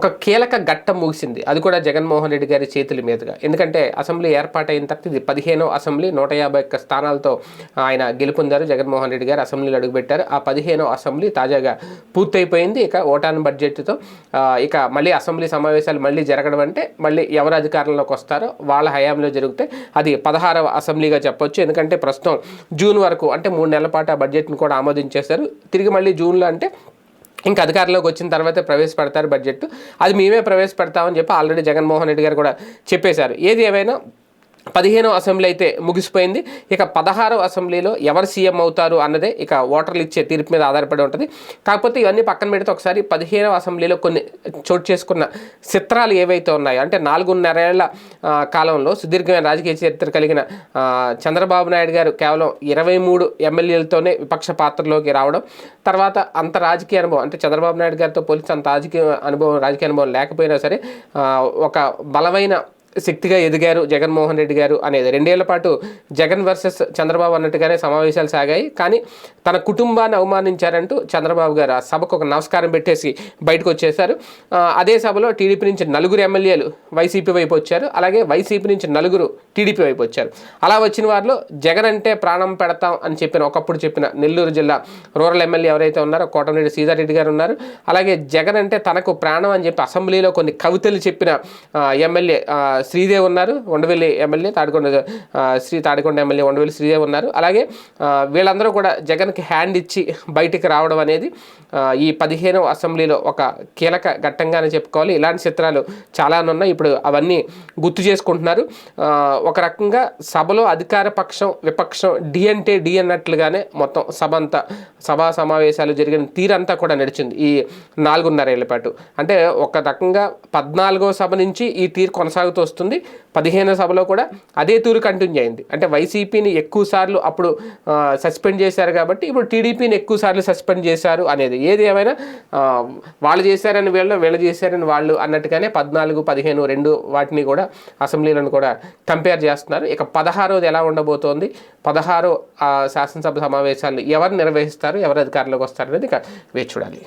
ఒక కీలక ఘట్టం ముగిసింది. అది కూడా జగన్మోహన్ రెడ్డి గారి చేతుల మీదుగా. ఎందుకంటే అసెంబ్లీ ఏర్పాటైన తర్వాత ఇది పదిహేనో అసెంబ్లీ నూట యాభై ఒక్క స్థానాలతో ఆయన గెలుపొందారు జగన్మోహన్ రెడ్డి గారు. అసెంబ్లీలో అడుగుపెట్టారు. ఆ పదిహేనో అసెంబ్లీ తాజాగా పూర్తయిపోయింది. ఇక ఓటాన్ బడ్జెట్తో ఇక మళ్ళీ అసెంబ్లీ సమావేశాలు మళ్ళీ జరగడం అంటే మళ్ళీ ఎవరు అధికారంలోకి వస్తారో వాళ్ళ హయాంలో జరిగితే అది పదహారవ అసెంబ్లీగా చెప్పొచ్చు. ఎందుకంటే ప్రస్తుతం జూన్ వరకు అంటే మూడు నెలల పాటు ఆ బడ్జెట్ను కూడా ఆమోదించేశారు. తిరిగి మళ్ళీ జూన్లో అంటే ఇంకా అధికారంలోకి వచ్చిన తర్వాతే ప్రవేశపెడతారు బడ్జెట్ అది మేమే ప్రవేశపెడతామని చెప్పి ఆల్రెడీ జగన్మోహన్ రెడ్డి గారు కూడా చెప్పేశారు. ఏది ఏమైనా పదిహేనో అసెంబ్లీ అయితే ముగిసిపోయింది. ఇక పదహారో అసెంబ్లీలో ఎవరు సీఎం అవుతారు అన్నదే ఇక ఓటర్లు ఇచ్చే తీర్పు మీద ఆధారపడి ఉంటుంది. కాకపోతే ఇవన్నీ పక్కన పెడితే ఒకసారి పదిహేనవ అసెంబ్లీలో కొన్ని చోటు చేసుకున్న చిత్రాలు ఏవైతే ఉన్నాయో అంటే నాలుగున్నరేళ్ళ కాలంలో సుదీర్ఘమైన రాజకీయ చరిత్ర కలిగిన చంద్రబాబు నాయుడు గారు కేవలం ఇరవై మూడు ఎమ్మెల్యేలతోనే విపక్ష పాత్రలోకి రావడం తర్వాత అంత రాజకీయ అనుభవం అంటే చంద్రబాబు నాయుడు గారితో పోలిస్తే అంత రాజకీయ అనుభవం రాజకీయ అనుభవం లేకపోయినా సరే ఒక బలమైన శక్తిగా ఎదిగారు జగన్మోహన్ రెడ్డి గారు అనేది. రెండేళ్ళ పాటు జగన్ వర్సెస్ చంద్రబాబు అన్నట్టుగానే సమావేశాలు సాగాయి. కానీ తన కుటుంబాన్ని అవమానించారంటూ చంద్రబాబు గారు ఆ సభకు ఒక నమస్కారం పెట్టేసి బయటకు వచ్చేశారు. అదే సభలో టీడీపీ నుంచి నలుగురు ఎమ్మెల్యేలు వైసీపీ వైపు వచ్చారు. అలాగే వైసీపీ నుంచి నలుగురు టీడీపీ వైపు వచ్చారు. అలా వచ్చిన వారిలో జగన్ అంటే ప్రాణం పెడతాం అని చెప్పిన ఒకప్పుడు చెప్పిన నెల్లూరు జిల్లా రూరల్ ఎమ్మెల్యే ఎవరైతే ఉన్నారో కోటమిరెడ్డి సీతారెడ్డి గారు ఉన్నారు. అలాగే జగన్ అంటే తనకు ప్రాణం అని చెప్పి అసెంబ్లీలో కొన్ని కవితలు చెప్పిన ఎమ్మెల్యే శ్రీదేవ్ ఉన్నారు ఉండవెల్లి ఎమ్మెల్యే తాడికొండ శ్రీ తాడికొండ ఎమ్మెల్యే ఉండవెల్లి శ్రీదేవ్ ఉన్నారు. అలాగే వీళ్ళందరూ కూడా జగన్కి హ్యాండ్ ఇచ్చి బయటికి రావడం అనేది ఈ పదిహేనవ అసెంబ్లీలో ఒక కీలక ఘట్టంగానే చెప్పుకోవాలి. ఇలాంటి చిత్రాలు చాలా ఉన్నాయి ఇప్పుడు అవన్నీ గుర్తు చేసుకుంటున్నారు. ఒక రకంగా సభలో అధికార పక్షం విపక్షం డి అంటే డి అన్నట్లుగానే మొత్తం సభ అంతా సభా సమావేశాలు జరిగిన తీరంతా కూడా నడిచింది ఈ నాలుగున్నరేళ్ళ పాటు. అంటే ఒక రకంగా పద్నాలుగో సభ నుంచి ఈ తీరు కొనసాగుతూ వస్తుంది. పదిహేనో సభలో కూడా అదే తూరు కంటిన్యూ అయింది. అంటే వైసీపీని ఎక్కువ సార్లు అప్పుడు సస్పెండ్ చేశారు కాబట్టి ఇప్పుడు టీడీపీని ఎక్కువ సార్లు సస్పెండ్ చేశారు అనేది. ఏది ఏమైనా వాళ్ళు చేశారని వీళ్ళు వీళ్ళు చేశారని వాళ్ళు అన్నట్టుగానే పద్నాలుగు పదిహేను రెండు వాటిని కూడా అసెంబ్లీలను కూడా కంపేర్ చేస్తున్నారు. ఇక పదహారోది ఎలా ఉండబోతోంది? పదహారో శాసనసభ సమావేశాలు ఎవరు నిర్వహిస్తారు? ఎవరు అధికారంలోకి వస్తారు అనేది ఇక వేచి చూడాలి.